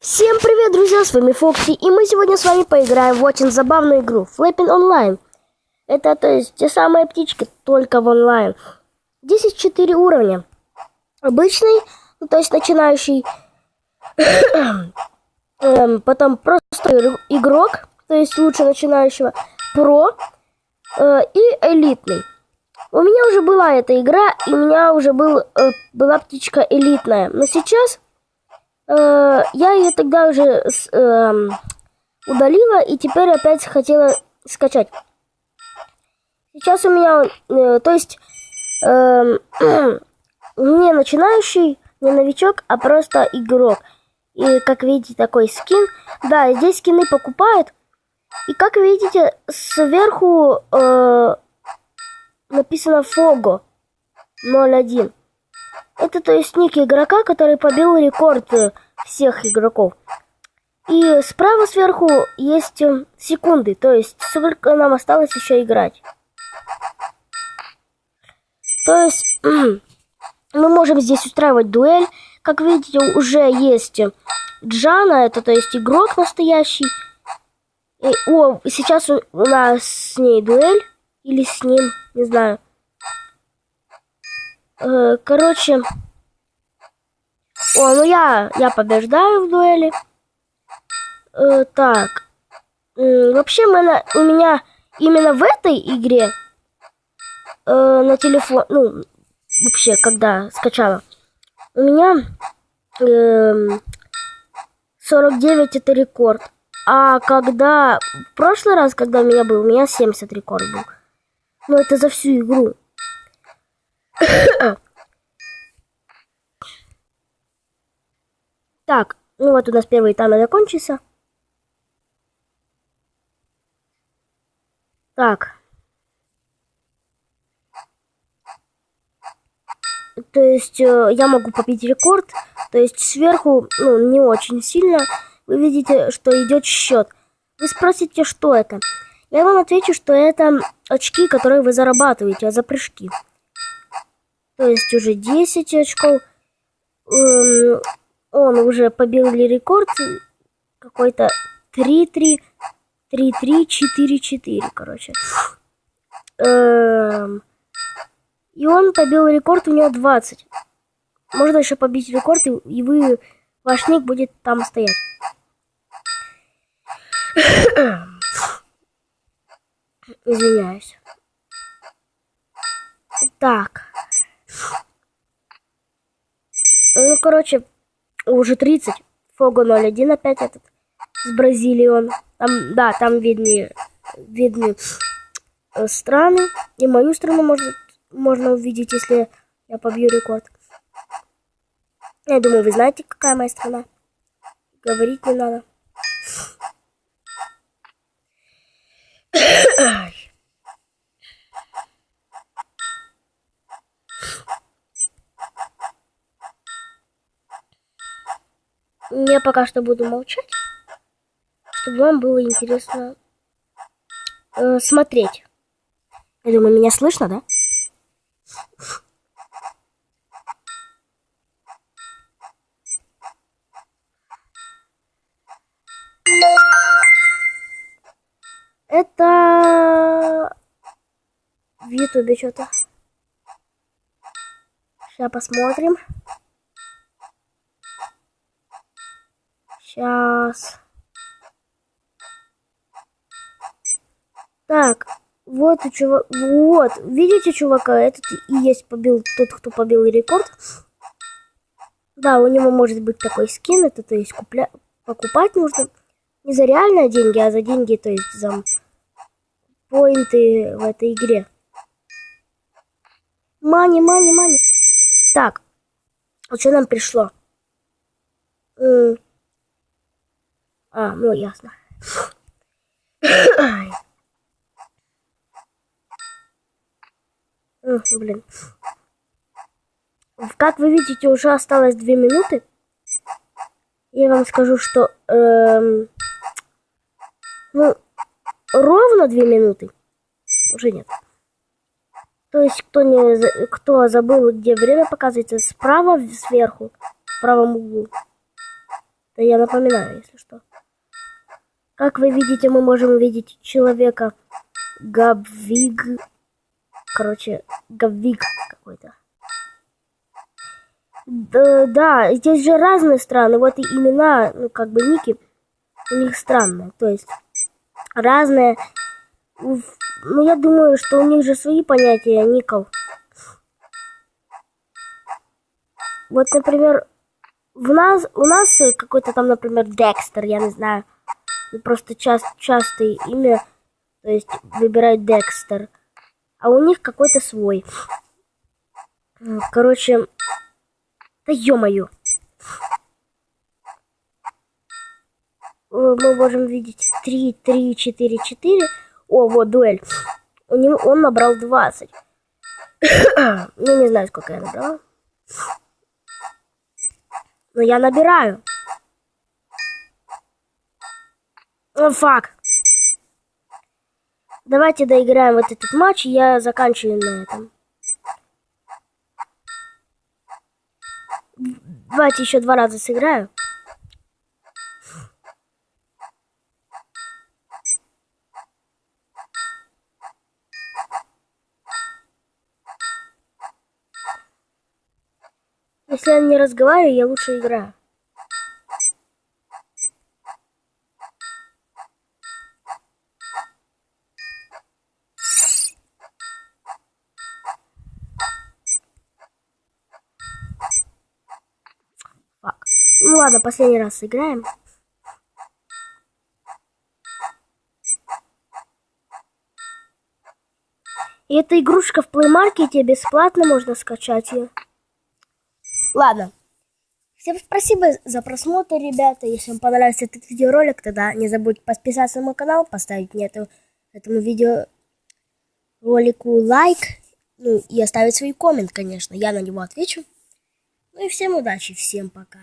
Всем привет, друзья, с вами Фокси, и мы сегодня с вами поиграем в очень забавную игру Flapping Online. Это, то есть, те самые птички, только в онлайн. Здесь есть 4 уровня. Обычный, ну, то есть начинающий, эм, потом просто игрок, то есть лучше начинающего, про э, и элитный. У меня уже была эта игра, и у меня уже был, э, была птичка элитная, но сейчас Э, я ее тогда уже э, удалила и теперь опять хотела скачать. Сейчас у меня, э, то есть, э, не начинающий, не новичок, а просто игрок. И как видите, такой скин. Да, здесь скины покупают. И как видите, сверху э, написано Фого 01. Это то есть ник игрока, который побил рекорд э, всех игроков. И справа сверху есть э, секунды, то есть сколько нам осталось еще играть. То есть мы можем здесь устраивать дуэль. Как видите, уже есть Джана, это то есть игрок настоящий. И, о, сейчас у нас с ней дуэль. Или с ним, не знаю. Э, короче... О, ну я, я побеждаю в дуэли. Э, так. Э, вообще, мы у меня именно в этой игре э, на телефон, ну, вообще, когда скачала, у меня э, 49 это рекорд. А когда, в прошлый раз, когда у меня был, у меня 70 рекорд был. Но это за всю игру. Так, ну вот у нас первый таймер закончился. Так. То есть э, я могу побить рекорд. То есть сверху, ну, не очень сильно. Вы видите, что идет счет. Вы спросите, что это? Я вам отвечу, что это очки, которые вы зарабатываете за прыжки. То есть уже 10 очков. Эм, он уже побил рекорд какой-то 3-3, 3-3, 4-4, короче. Эм, и он побил рекорд, у него 20. Можно еще побить рекорд, и вы, ваш ник будет там стоять. Извиняюсь. Так. Ну, короче, уже 30. Фого 01 опять этот. С Бразилии он. Там, да, там видны, видны э, страны. И мою страну можно, можно увидеть, если я побью рекорд. Я думаю, вы знаете, какая моя страна. Говорить не надо. Я пока что буду молчать, чтобы вам было интересно э, смотреть. Я думаю, меня слышно, да? Это в Ютубе что-то. Сейчас посмотрим. Сейчас. Так, вот и чувак. Вот, видите, чувака, этот и есть побил тот, кто побил рекорд. Да, у него может быть такой скин, это то есть купля... покупать нужно не за реальные деньги, а за деньги, то есть за поинты в этой игре. Мани, мани, мани. Так, вот что нам пришло? А, ну ясно. Блин. Как вы видите, уже осталось две минуты. Я вам скажу, что... Эм, ну, ровно две минуты. Уже нет. То есть, кто, не, кто забыл, где время показывается, справа, сверху, в правом углу. Я напоминаю, если что. Как вы видите, мы можем увидеть человека Габвиг. Короче, Габвиг какой-то. Да, да, здесь же разные страны. Вот и имена, ну, как бы ники у них странные. То есть разные. Ну, я думаю, что у них же свои понятия ников. Вот, например, в нас, у нас какой-то там, например, Декстер, я не знаю. Просто част, частое имя, то есть выбирать Декстер. А у них какой-то свой. Короче, да ё-моё. Мы можем видеть 3, 3, 4, 4. О, вот дуэль. У него он набрал 20. я не знаю, сколько я набрала. Но я набираю. О, фак. Давайте доиграем вот этот матч, и я заканчиваю на этом. Давайте еще два раза сыграю. Если я не разговариваю, я лучше играю. Ладно, последний раз сыграем. И эта игрушка в плеймаркете бесплатно можно скачать ее. Ладно. Всем спасибо за просмотр, ребята. Если вам понравился этот видеоролик, тогда не забудьте подписаться на мой канал, поставить мне эту, этому видео ролику лайк, ну и оставить свой коммент, конечно. Я на него отвечу. Ну и всем удачи, всем пока.